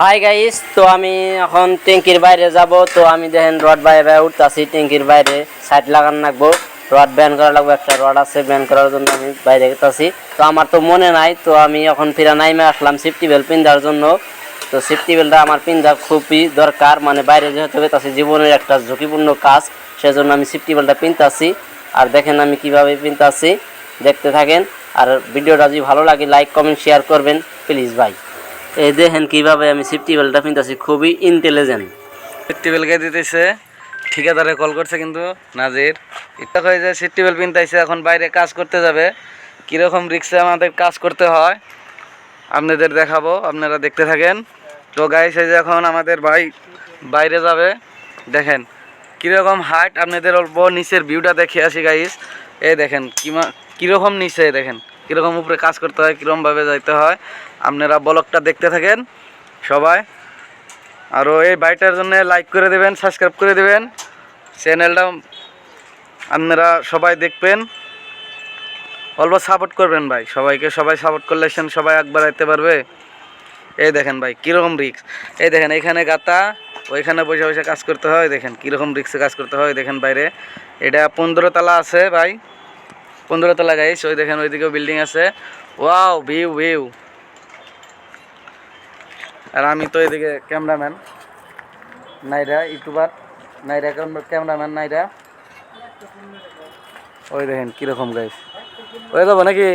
Hi guys তো আমি এখন ট্যাঙ্কির বাইরে যাব। তো আমি দেখেন রড বাইরে উঠতেছি। ট্যাঙ্কির বাইরে সাইড লাগান রাখব রড ব্যান করা লাগবে। একটা রড আছে ব্যান করার জন্য আমি বাইরে গেতেছি। তো আমার তো মনে নাই। তো আমি এখন ফিরা নাইমে আসলাম সেফটি বেল্ট পিন্ধার জন্য। তো সেফটি বেল্টটা আমার পিন্ধা খুবই দরকার। মানে বাইরে যেহেতু গেতেছি, জীবনের একটা ঝুঁকিপূর্ণ কাজ। সেজন্য আমি সেফটি বেল্টটা পিনতাছি। আর দেখেন আমি কীভাবে পিনতাছি। দেখতে থাকেন। আর ভিডিওটা যদি ভালো লাগে লাইক কমেন্ট শেয়ার করবেন। প্লিজ ভাই এই দেখেন কীভাবে আমি সেফটি বেল্টটা পিনতাছি, খুবই ইন্টেলিজেন্ট সিটিবেলকে দিতেছে, ঠিকাদারে কল করছে কিন্তু, নাজির। এটা হয়ে যায় যে সিটিবেল পিনতাইছে, এখন বাইরে কাজ করতে যাবে। কীরকম রিক্সে আমাদের কাজ করতে হয়, আপনাদের দেখাবো, আপনারা দেখতে থাকেন। তো গাইস এই যে এখন আমাদের ভাই বাইরে যাবে, দেখেন কীরকম হাইট আপনাদের অল্প নিচের ভিউটা দেখে আসি গাইস এই দেখেন, কিমা কীরকম নিচে, দেখেন। কীরকম উপরে কাজ করতে হয় কীরকমভাবে যাইতে হয়, আপনারা ব্লগটা দেখতে থাকেন, সবাই। আরও এই বাইটার জন্য লাইক করে দেবেন সাবস্ক্রাইব করে দেবেন। চ্যানেলটা আপনারা সবাই দেখবেন। অল্প সাপোর্ট করবেন ভাই, সবাইকে। সবাই সাপোর্ট করলে সেন সবাই একবার আইতে পারবে। এই দেখেন ভাই, কীরকম রিক্স এই দেখেন, এখানে গাতা, ওইখানে বসে বসে কাজ করতে হয়, দেখেন কীরকম রিক্সে কাজ করতে হয়, দেখেন বাইরে। এটা পনেরো তালা আছে ভাই। পনেরো তলা গাইস ওই দেখেন ওইদিকেও বিল্ডিং আছে। ওয়াও ভিউ ভিউ আর আমি তো এদিকে cameraman Naira YouTuber Naira cameraman Naira ওই দেখেন কীরকম গাইস ওই যাব নাকি?